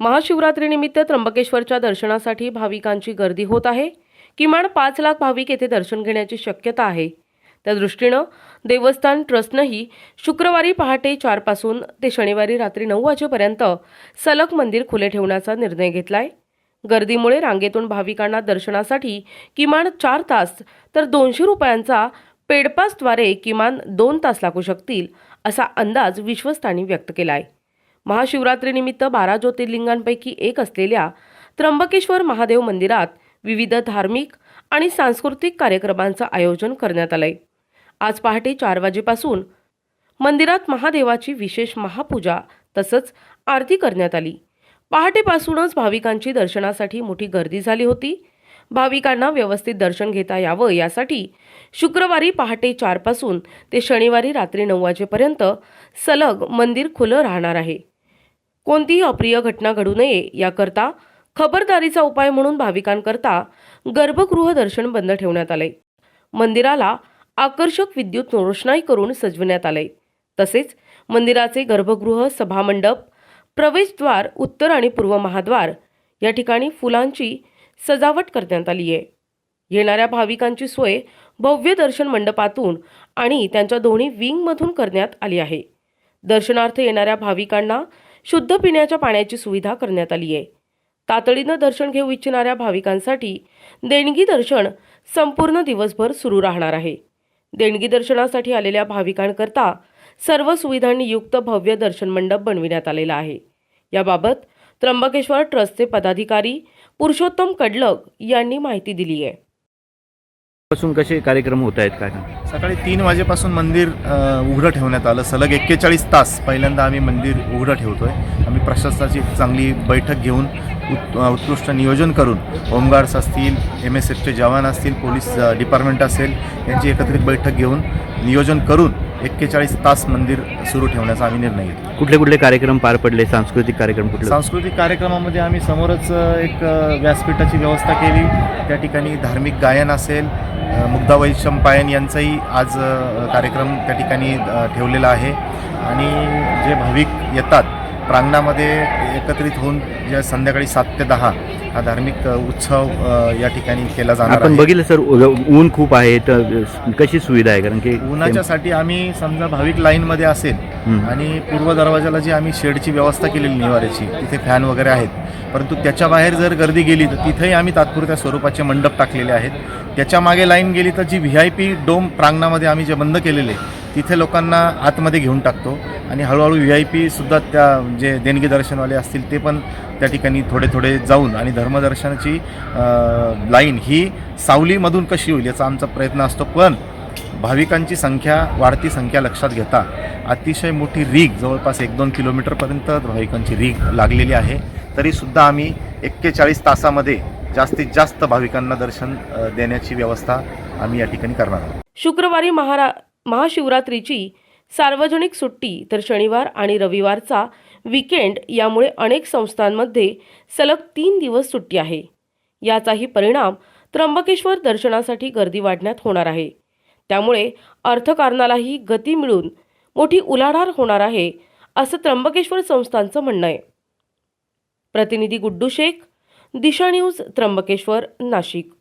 महाशिवरात्रीनिमित्त त्र्यंबकेश्वरच्या दर्शनासाठी भाविकांची गर्दी होत आहे. किमान पाच लाख भाविक येथे दर्शन घेण्याची शक्यता आहे. त्या दृष्टीनं देवस्थान ट्रस्टनंही शुक्रवारी पहाटे चारपासून ते शनिवारी रात्री नऊ वाजेपर्यंत सलग मंदिर खुले ठेवण्याचा निर्णय घेतलाय. गर्दीमुळे रांगेतून भाविकांना दर्शनासाठी किमान चार तास तर दोनशे रुपयांचा पेडपासद्वारे किमान दोन तास लागू शकतील असा अंदाज विश्वस्तांनी व्यक्त केलाय. महाशिवरात्रीनिमित्त बारा ज्योतिर्लिंगांपैकी एक असलेल्या त्र्यंबकेश्वर महादेव मंदिरात विविध धार्मिक आणि सांस्कृतिक कार्यक्रमांचं आयोजन करण्यात आलंय. आज पहाटे चार वाजेपासून मंदिरात महादेवाची विशेष महापूजा तसंच आरती करण्यात आली. पहाटेपासूनच भाविकांची दर्शनासाठी मोठी गर्दी झाली होती. भाविकांना व्यवस्थित दर्शन घेता यावं यासाठी शुक्रवारी पहाटे चारपासून ते शनिवारी रात्री नऊ वाजेपर्यंत सलग मंदिर खुलं राहणार आहे. कोणतीही अप्रिय घटना घडू नये याकरता खबरदारीचा उपाय म्हणून भाविकांकरता गर्भगृह दर्शन बंद ठेवण्यात आले मंदिराला आकर्षक विद्युत रोषणाई करून सजविण्यात आले तसेच मंदिराचे गर्भगृह सभामंडप प्रवेशद्वार उत्तर आणि पूर्व महाद्वार या ठिकाणी फुलांची सजावट करण्यात आली आहे. येणाऱ्या भाविकांची सोय भव्य दर्शन मंडपातून आणि त्यांच्या दोन्ही विंगमधून करण्यात आली आहे. दर्शनार्थ येणाऱ्या भाविकांना शुद्ध पिण्याच्या पाण्याची सुविधा करण्यात आली आहे. तातडीनं दर्शन घेऊ इच्छिणाऱ्या भाविकांसाठी देणगी दर्शन संपूर्ण दिवसभर सुरू राहणार आहे. देणगी दर्शनासाठी आलेल्या भाविकांकरता सर्व सुविधांनी युक्त भव्य दर्शन मंडप बनविण्यात आलेला आहे. याबाबत त्र्यंबकेश्वर ट्रस्टचे पदाधिकारी पुरुषोत्तम कडलक यांनी माहिती दिली आहे. पासून कसे कार्यक्रम होत आहेत काय सकाळी तीन वाजेपासून मंदिर उघडं ठेवण्यात आलं. सलग एक्केचाळीस तास पहिल्यांदा आम्ही मंदिर उघडं ठेवतोय. आम्ही प्रशासनाची चांगली बैठक घेऊन उत् उत्कृष्ट नियोजन करून होमगार्ड्स असतील एम एस एफचे जवान असतील पोलीस डिपार्टमेंट असेल यांची एकत्रित बैठक घेऊन नियोजन करून एक्केचाळीस तास मंदिर सुरू ठेवण्याचा आम्ही निर्णय घेतला. कुठले कुठले कार्यक्रम पार पडले? सांस्कृतिक कार्यक्रम कुठले? सांस्कृतिक कार्यक्रमामध्ये आम्ही समोरच एक व्यासपीठाची व्यवस्था केली. त्या ठिकाणी धार्मिक गायन असेल मुग्धा वैशंपायन यांचाही आज कार्यक्रम त्या ठिकाणी ठेवलेला आहे आणि जे भाविक येतात प्रांगणामध्ये एकत्रित होऊन जे संध्याकाळी सात ते दहा हा धार्मिक उत्सव या ठिकाणी केला जाणार आपण बघितलं सर ऊन खूप आहे तर कशी सुविधा आहे कारण की उन्हाच्यासाठी आम्ही समजा भाविक लाईनमध्ये असेल. आणि पूर्व दरवाजाला जी आम्ही शेडची व्यवस्था केलेली निवाऱ्याची तिथे फॅन वगैरे आहेत. परंतु त्याच्या बाहेर जर गर्दी गेली तर तिथेही आम्ही तात्पुरत्या स्वरूपाचे मंडप टाकलेले आहेत. त्याच्यामागे लाईन गेली तर G V I P dome प्रांगणामध्ये आम्ही जे बंद केलेले तिथे लोकांना आतमध्ये घेऊन टाकतो. आणि हळूहळू व्ही आय पीसुद्धा त्या जे देणगी दर्शनवाले असतील ते पण त्या ठिकाणी थोडे थोडे जाऊन आणि धर्मदर्शनाची लाईन ही सावलीमधून कशी होईल याचा आमचा प्रयत्न असतो. पण भाविकांची संख्या वाढती संख्या लक्षात घेता अतिशय मोठी रीग जवळपास एक दोन किलोमीटरपर्यंत भाविकांची रीग लागलेली आहे. तरीसुद्धा आम्ही एक्केचाळीस तासामध्ये जास्तीत जास्त भाविकांना दर्शन देण्याची व्यवस्था आम्ही या ठिकाणी करणार आहोत. शुक्रवारी महारा महाशिवरात्रीची सार्वजनिक सुट्टी तर शनिवार आणि रविवारचा विकेंड यामुळे अनेक संस्थांमध्ये सलग तीन दिवस सुट्टी आहे. याचाही परिणाम त्र्यंबकेश्वर दर्शनासाठी गर्दी वाढण्यात होणार आहे. त्यामुळे अर्थकारणालाही गती मिळून मोठी उलाढाल होणार आहे असं त्र्यंबकेश्वर संस्थांचं म्हणणं आहे. प्रतिनिधी गुड्डू शेख दिशा न्यूज त्र्यंबकेश्वर नाशिक.